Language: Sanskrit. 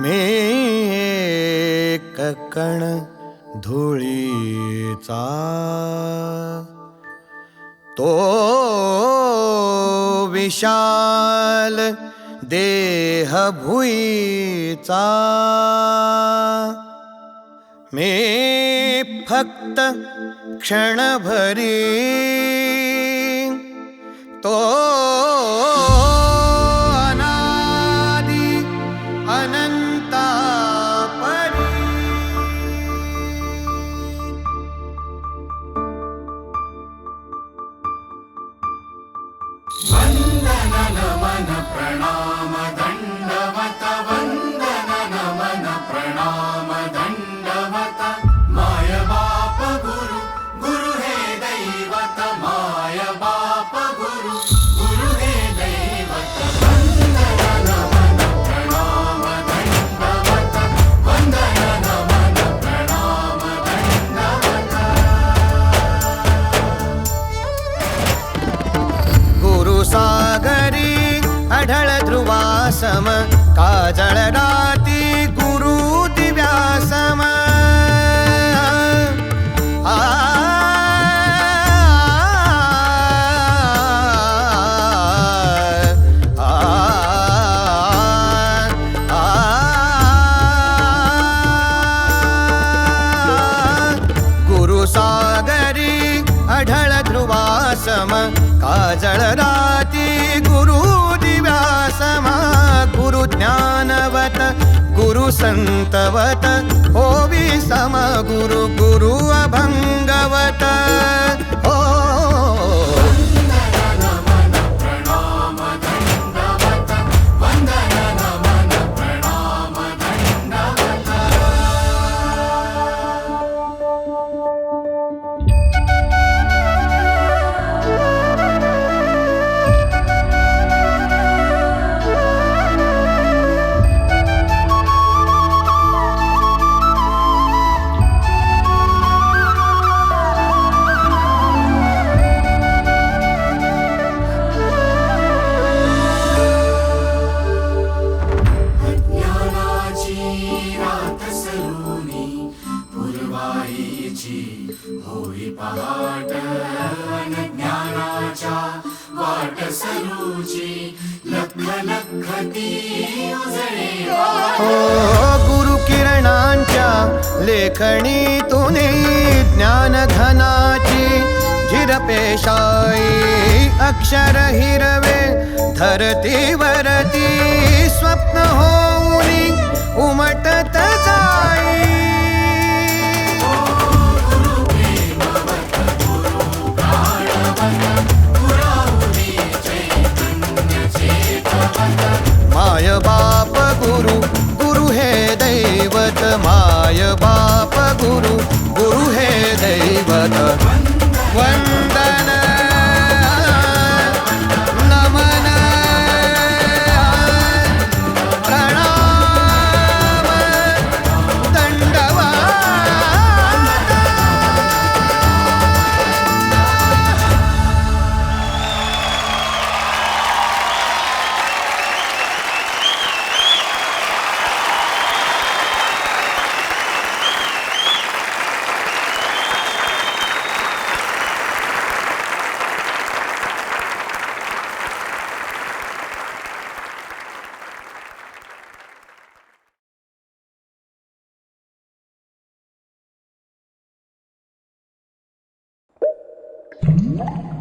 मे कण धुळीचा तो मे फक्त क्षणभरी तो ಪ್ರಣಾಮ ದಂಡವತ ವಂದನ ನಮನ ಪ್ರಣಾಮ ದಂಡವತ ಮಾಯ ಬಾಪ ಗುರು ಗುರು ಹೇ ದೈವತ ಮಾಯ ಬಾಪ ಗುರು ಗುರು ಹೇ ದೈವತ ವಂದನ ನಮನ ಪ್ರಣಾಮ ದಂಡವತ ವಂದನ ನಮನ ಪ್ರಣಾಮ ದಂಡವತ ಗುರು ಸಾಗರ सम काजळनाती गुरु दिव्यासम गुरु सागरी अढळ ध्रुवासम काजळरा गुरु संतवत होवी सम गुरु गुरु ज्ञानाच्या वाट सरूची लख लख ती उजळे हो गुरु किरणांच्या लेखणीतून ज्ञानधनाची झिरपेशाई अक्षर हिरवे धरतीवरती स्वप्न होऊनी Thank.